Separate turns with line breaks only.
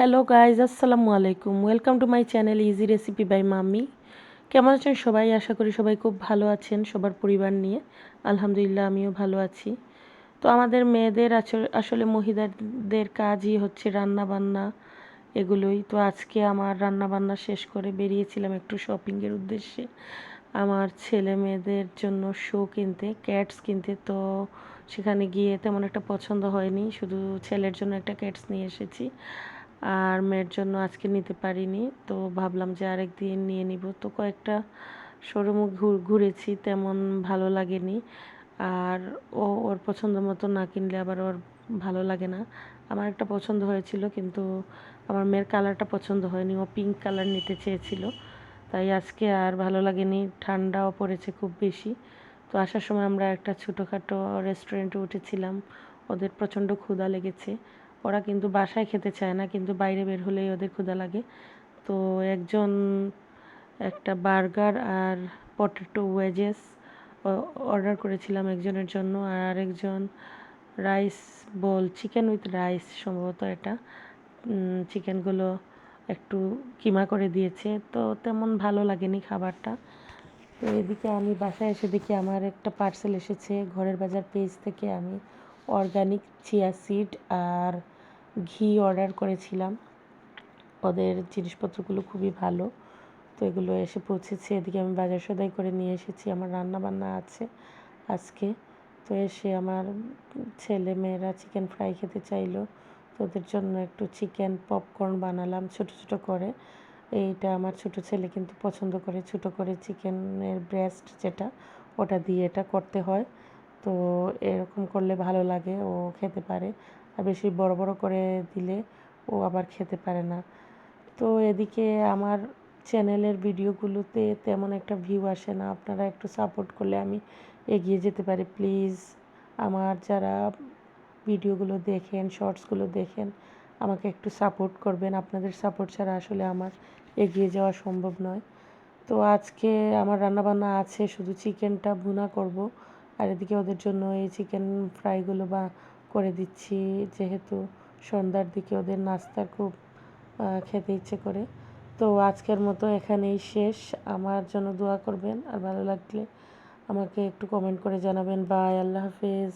Hello guys আসসালামু আলাইকুম welcome to my channel easy recipe by mummy কেমন আছেন সবাই? আশা করি সবাই খুব ভালো আছেন, সবার পরিবার নিয়ে। আলহামদুলিল্লাহ, আমিও ভালো আছি। তো আমাদের মেয়েদের আসলে মহিলাদের কাজই হচ্ছে রান্না বান্না এগুলোই। তো আজকে আমার রান্না বান্না শেষ করে বেরিয়েছিলাম একটু শপিংয়ের উদ্দেশ্যে। আমার ছেলে মেয়েদের জন্য শো কিনতে ক্যাটস কিনতে। তো সেখানে গিয়ে তেমন একটা পছন্দ হয়নি। শুধু ছেলের জন্য একটা ক্যাটস নিয়ে এসেছি। আর মেয়ের জন্য আজকে নিতে পারিনি। তো ভাবলাম যে আরেক দিন নিয়ে নিব। তো কয়েকটা শোরুমও ঘুরেছি, তেমন ভালো লাগেনি। আর ও, ওর পছন্দ মতো না কিনলে আবার ওর ভালো লাগে না। আমার একটা পছন্দ হয়েছিল, কিন্তু আমার মেয়ের কালারটা পছন্দ হয়নি। ও পিঙ্ক কালার নিতে চেয়েছিল। তাই আজকে আর ভালো লাগেনি। ঠান্ডাও পড়েছে খুব বেশি। তো আসার সময় আমরা একটা ছোটোখাটো রেস্টুরেন্টে উঠেছিলাম। ওদের প্রচণ্ড ক্ষুধা লেগেছে। ওরা কিন্তু বাসায় খেতে চায় না, কিন্তু বাইরে বের হলেই ওদের ক্ষুধা লাগে। তো একজন একটা বার্গার আর পটেটো ওয়েজেস অর্ডার করেছিলাম একজনের জন্য, আর একজন rice bowl chicken with rice সম্ভবত এটা। চিকেনগুলো একটু কিমা করে দিয়েছে, তো তেমন ভালো লাগেনি খাবারটা। তো এদিকে আমি বাসায় এসে দেখি আমার একটা পার্সেল এসেছে, ঘরের বাজার পেজ থেকে আমি অর্গানিক চিয়া সিড আর ঘি অর্ডার করেছিলাম। ওদের জিনিসপত্রগুলো খুবই ভালো। তো এগুলো এসে পৌঁছেছে। এদিকে আমি বাজার সদাই করে নিয়ে এসেছি। আমার রান্না বান্না আছে আজকে। তো এসে আমার ছেলে মেয়েরা চিকেন ফ্রাই খেতে চাইলো। তো ওদের জন্য একটু চিকেন পপকর্ন বানালাম ছোট ছোট করে। এইটা আমার ছোট ছেলে কিন্তু পছন্দ করে। ছোট করে চিকেনের ব্রেস্ট যেটা, ওটা দিয়ে এটা করতে হয়। তো এরকম করলে ভালো লাগে। ও খেতে পারে। আর বেশি বড় বড় করে দিলে ও আবার খেতে পারে না। তো এদিকে আমার চ্যানেলের ভিডিওগুলোতে তেমন একটা ভিউ আসে না। আপনারা একটু সাপোর্ট করলে আমি এগিয়ে যেতে পারি। প্লিজ আমার যারা ভিডিওগুলো দেখেন শর্টসগুলো দেখেন, আমাকে একটু সাপোর্ট করবেন। আপনাদের সাপোর্ট ছাড়া আসলে আমার এগিয়ে যাওয়া সম্ভব নয়। তো আজকে আমার রান্নাবান্না আছে, শুধু চিকেনটা ভুনা করব। আর এদিকে ওদের জন্য এই চিকেন ফ্রাইগুলো বা করে দিচ্ছি, যেহেতু সন্ধ্যার দিকে ওদের নাস্তা খুব খেতে ইচ্ছে করে। তো আজকের মতো এখানেই শেষ। আমার জন্য দোয়া করবেন, আর ভালো লাগলে আমাকে একটু কমেন্ট করে জানাবেন। বাই আল্লাহ হাফেজ।